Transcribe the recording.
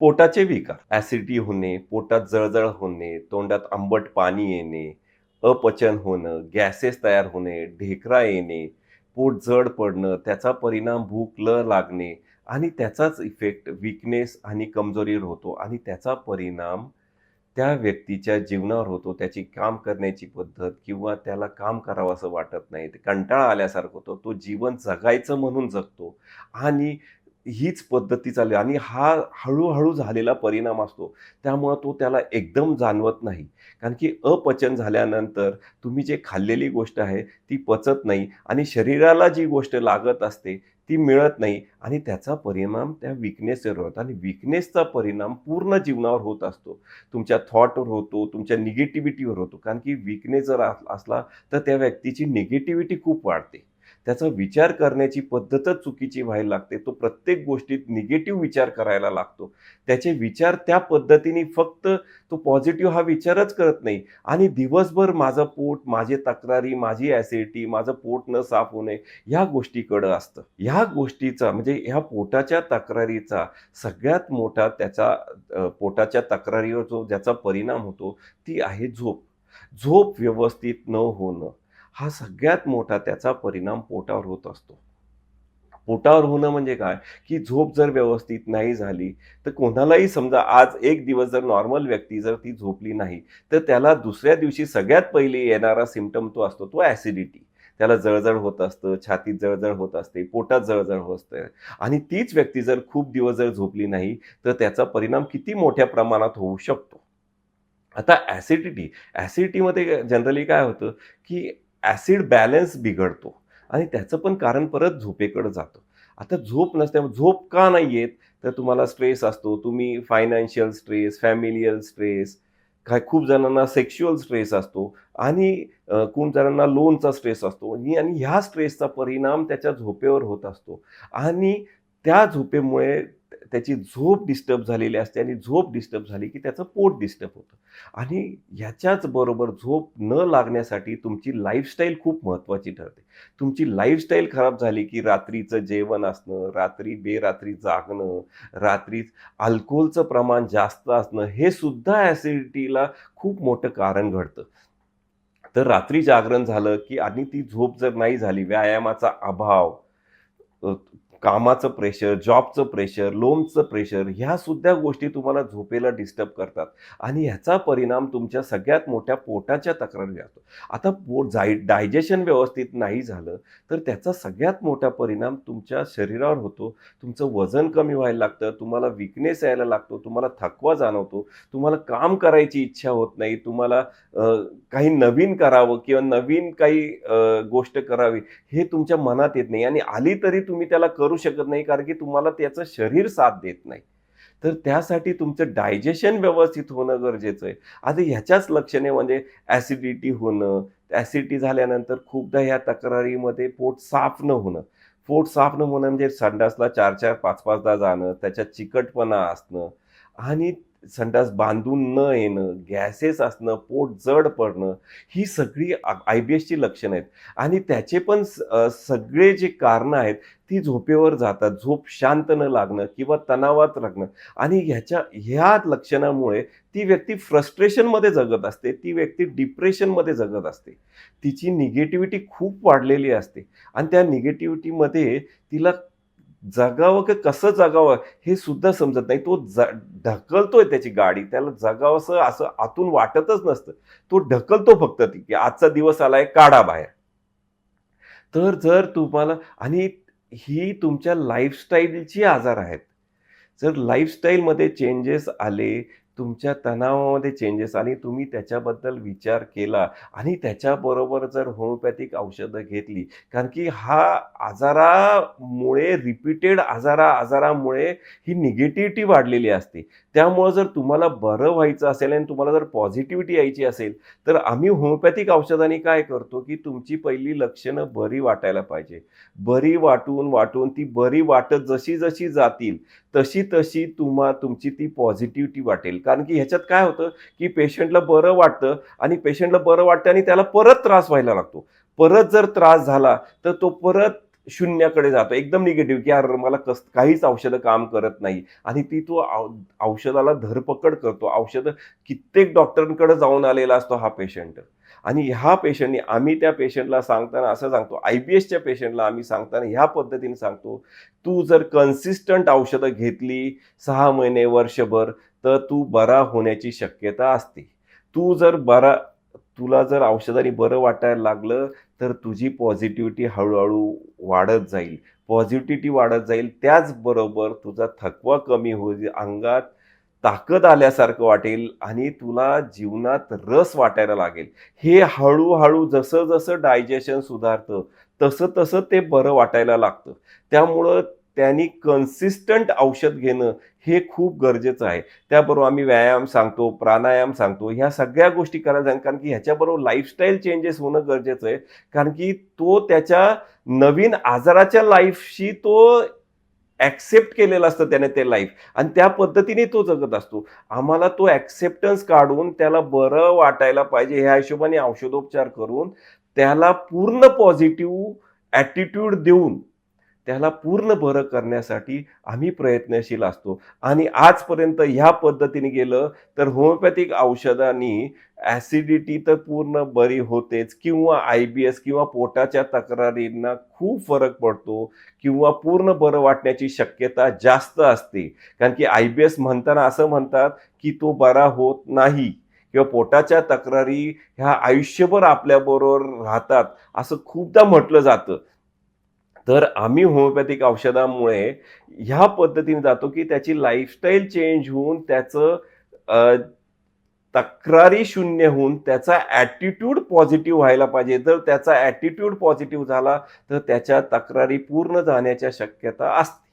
पोटाचे विकार ॲसिडिटी होणे पोटात जळजळ होणे तोंडात आंबट पाणी येणे अपचन होणं गॅसेस तयार होणे ढेकरा येणे पोट जड पडणं त्याचा परिणाम भूक ल लागणे आणि त्याचाच इफेक्ट विकनेस आणि कमजोरीवर होतो आणि त्याचा परिणाम त्या व्यक्तीच्या जीवनावर होतो. त्याची काम करण्याची पद्धत किंवा त्याला काम करावं असं वाटत नाही. कंटाळा आल्यासारखं होतो. तो जीवन जगायचं म्हणून जगतो आणि हीच पद्धती चालली आणि हा हळूहळू झालेला परिणाम असतो. त्यामुळं तो त्याला एकदम जाणवत नाही. कारण की अपचन झाल्यानंतर तुम्ही जे खाल्लेली गोष्ट आहे ती पचत नाही आणि शरीराला जी गोष्ट लागत असते ती मिळत नाही आणि त्याचा परिणाम त्या विकनेसवर होतो आणि विकनेसचा परिणाम पूर्ण जीवनावर होत असतो. तुमच्या थॉटवर होतो तुमच्या निगेटिव्हिटीवर होतो. कारण की विकनेस जर अस- असला तर त्या व्यक्तीची निगेटिव्हिटी खूप वाढते. त्याचा विचार करण्याची पद्धतच चुकीची व्हायला लागते. तो प्रत्येक गोष्टीत निगेटिव्ह विचार करायला लागतो. त्याचे विचार त्या पद्धतीने फक्त तो पॉझिटिव्ह हा विचारच करत नाही. आणि दिवसभर माझं पोट माझे तक्रारी माझी ॲसिडिटी माझं पोट न साफ होणे ह्या गोष्टीकडं असतं. ह्या गोष्टीचा म्हणजे ह्या पोटाच्या तक्रारीचा सगळ्यात मोठा त्याचा पोटाच्या तक्रारीवर जो ज्याचा परिणाम होतो ती आहे झोप. झोप व्यवस्थित न होणं. हा सगळ्यात मोठा त्याचा परिणाम पोटावर होत असतो. पोटावर होणं म्हणजे काय? की झोप जर व्यवस्थित नाही झाली तर कोणालाही समजा आज एक दिवस जर नॉर्मल व्यक्ती जर ती झोपली नाही तर त्याला दुसऱ्या दिवशी सगळ्यात पहिले येणारा सिमटम तो असतो तो ॲसिडिटी त्याला जळजळ होत असतं छातीत जळजळ होत असते पोटात जळजळ होत असते. आणि तीच व्यक्ती जर खूप दिवस जर झोपली नाही तर त्याचा परिणाम किती मोठ्या प्रमाणात होऊ शकतो? आता ॲसिडिटी ॲसिडिटीमध्ये जनरली काय होतं? की ॲसिड बॅलन्स बिघडतो आणि त्याचं पण कारण परत झोपेकडं जातं. आता झोप नसल्यामुळे झोप का नाही येत तर तुम्हाला स्ट्रेस असतो तुम्ही फायनान्शियल स्ट्रेस फॅमिलियल स्ट्रेस काय खूप जणांना सेक्शुअल स्ट्रेस असतो आणि कोण खूप जणांना लोनचा स्ट्रेस असतो. आणि ह्या स्ट्रेसचा परिणाम त्याच्या झोपेवर होत असतो. आणि त्या झोपेमुळे त्याची झोप डिस्टर्ब झालेली असते आणि झोप डिस्टर्ब झाली की त्याचं पोट डिस्टर्ब होतं. आणि ह्याच्याच बरोबर झोप न लागण्यासाठी तुमची लाईफस्टाईल खूप महत्त्वाची ठरते. तुमची लाईफस्टाईल खराब झाली की रात्रीचं जेवण असणं रात्री बेरात्री जागणं रात्री अल्कोहोलचं प्रमाण जास्त असणं हे सुद्धा ॲसिडिटीला खूप मोठं कारण घडतं. तर रात्री जागरण झालं की आणि ती झोप जर नाही झाली व्यायामाचा अभाव कामाचं प्रेशर जॉबचं प्रेशर लोनचं प्रेशर ह्या सुद्धा गोष्टी तुम्हाला झोपेला डिस्टर्ब करतात. आणि ह्याचा परिणाम तुमच्या सगळ्यात मोठ्या पोटाच्या तक्रारी असतो आता पोट जाय डायजेशन व्यवस्थित नाही झालं तर त्याचा सगळ्यात मोठा परिणाम तुमच्या शरीरावर होतो. तुमचं वजन कमी व्हायला लागतं तुम्हाला विकनेस यायला लागतो तुम्हाला थकवा जाणवतो तुम्हाला काम करायची इच्छा होत नाही तुम्हाला काही नवीन करावं किंवा नवीन काही गोष्ट करावी हे तुमच्या मनात येत नाही. आणि आली तरी तुम्ही त्याला करू करू शकत नाही कारण की तुम्हाला त्याचं शरीर साथ देत नाही. तर त्यासाठी तुमचं डायजेशन व्यवस्थित होणं गरजेचं आहे. आता ह्याच्याच लक्षणे म्हणजे ॲसिडिटी होणं ॲसिडिटी झाल्यानंतर खूपदा ह्या तक्रारीमध्ये पोट साफ न होणं. पोट साफ न होणं म्हणजे संडासला चार चार पाच पाचदा जाणं त्याच्यात चिकटपणा असणं आणि संडास बांधून न येणं गॅसेस असणं पोट जड पडणं ही सगळी आय बी एसची लक्षणं आहेत. आणि त्याचे पण स- सगळे जे कारणं आहेत ती झोपेवर जातात. झोप शांत न लागणं किंवा तणावात लागणं. आणि ह्याच्या ह्या लक्षणामुळे ती व्यक्ती फ्रस्ट्रेशनमध्ये जगत असते. ती व्यक्ती डिप्रेशनमध्ये जगत असते. तिची निगेटिव्हिटी खूप वाढलेली असते. आणि त्या निगेटिव्हिटीमध्ये तिला जगावं की कसं जगावं हे सुद्धा समजत नाही. तो ज ढकलतोय त्याची गाडी. त्याला जगावंसं असं आतून वाटतच नसतं. तो ढकलतो फक्त ती की आजचा दिवस आलाय काढा बाहेर. तर जर तुम्हाला आणि ही तुमच्या लाईफस्टाईलची आजार आहेत. जर लाईफस्टाईलमध्ये चेंजेस आले तुमच्या तणावामध्ये चेंजेस आणि तुम्ही त्याच्याबद्दल विचार केला आणि त्याच्याबरोबर जर होमिओपॅथिक औषधं घेतली कारण की हा आजारामुळे रिपीटेड आजारा आजारामुळे ही निगेटिव्हिटी वाढलेली असते. त्यामुळं जर तुम्हाला बरं व्हायचं असेल आणि तुम्हाला जर पॉझिटिव्हिटी यायची असेल तर आम्ही होमिओपॅथिक औषधांनी काय करतो की तुमची पहिली लक्षणं बरी वाटायला पाहिजे. बरी वाटून वाटून ती बरी वाटत जशी जशी जातील तशी तशी तुम्हा तुमची ती पॉझिटिव्हिटी वाटेल. कारण की ह्याच्यात काय होतं की पेशंटला बरं वाटतं आणि पेशंटला बरं वाटतं आणि त्याला परत त्रास व्हायला लागतो. परत जर त्रास झाला तर तो परत शून्याकडे जातो. एकदम निगेटिव्ह की यार मला कस काहीच औषधं काम करत नाही. आणि ती तो औषधाला धरपकड करतो. औषधं कित्येक डॉक्टरांकडे जाऊन आलेला असतो हा पेशंट आणि ह्या पेशंटने आम्ही त्या पेशंटला सांगताना असं सांगतो. आय बी एसच्या पेशंटला आम्ही सांगताना ह्या पद्धतीने सांगतो तू जर कन्सिस्टंट औषधं घेतली सहा महिने वर्षभर तर तू बरा होण्याची शक्यता असते. तू जर बरा तुला जर औषधाने बरं वाटायला लागलं तर तुझी पॉझिटिव्हिटी हळूहळू वाढत जाईल. पॉझिटिव्हिटी वाढत जाईल त्याचबरोबर तुझा थकवा कमी होईल अंगात ताकद आल्यासारखं वाटेल आणि तुला जीवनात रस वाटायला लागेल. हे हळूहळू जसं जसं डायजेशन सुधारतं तसं तसं ते बरं वाटायला लागतं. त्यामुळं त्यांनी कन्सिस्टंट औषध घेणं हे खूप गरजेचं आहे. त्याबरोबर आम्ही व्यायाम सांगतो प्राणायाम सांगतो ह्या सगळ्या गोष्टी करायला सांग कारण की ह्याच्याबरोबर लाईफस्टाईल चेंजेस होणं गरजेचं आहे. कारण की तो त्याच्या नवीन आजाराच्या लाईफशी तो ॲक्सेप्ट केलेलं असतं त्याने ते लाईफ आणि त्या पद्धतीने तो जगत असतो. आम्हाला तो ॲक्सेप्टन्स काढून त्याला बरं वाटायला पाहिजे. ह्या हिशोबाने औषधोपचार करून त्याला पूर्ण पॉझिटिव्ह ॲटिट्यूड देऊन त्याला पूर्ण बरं करण्यासाठी आम्ही प्रयत्नशील असतो. आणि आजपर्यंत ह्या पद्धतीने गेलं तर होमिओपॅथिक औषधांनी ॲसिडिटी तर पूर्ण बरी होतेच किंवा आय बी एस किंवा पोटाच्या तक्रारींना खूप फरक पडतो किंवा पूर्ण बरं वाटण्याची शक्यता जास्त असते. कारण की आय बी एस म्हणताना असं म्हणतात की तो बरा होत नाही किंवा पोटाच्या तक्रारी ह्या आयुष्यभर आपल्याबरोबर राहतात असं खूपदा म्हटलं जातं. तर आम्ही होमिओपॅथिक औषधामुळे ह्या पद्धतीने जातो की त्याची लाईफस्टाईल चेंज होऊन त्याचं तक्रारी शून्य होऊन त्याचा ॲटिट्यूड पॉझिटिव्ह व्हायला पाहिजे. जर त्याचा ॲटिट्यूड पॉझिटिव्ह झाला तर त्याच्या तक्रारी पूर्ण जाण्याच्या शक्यता असते.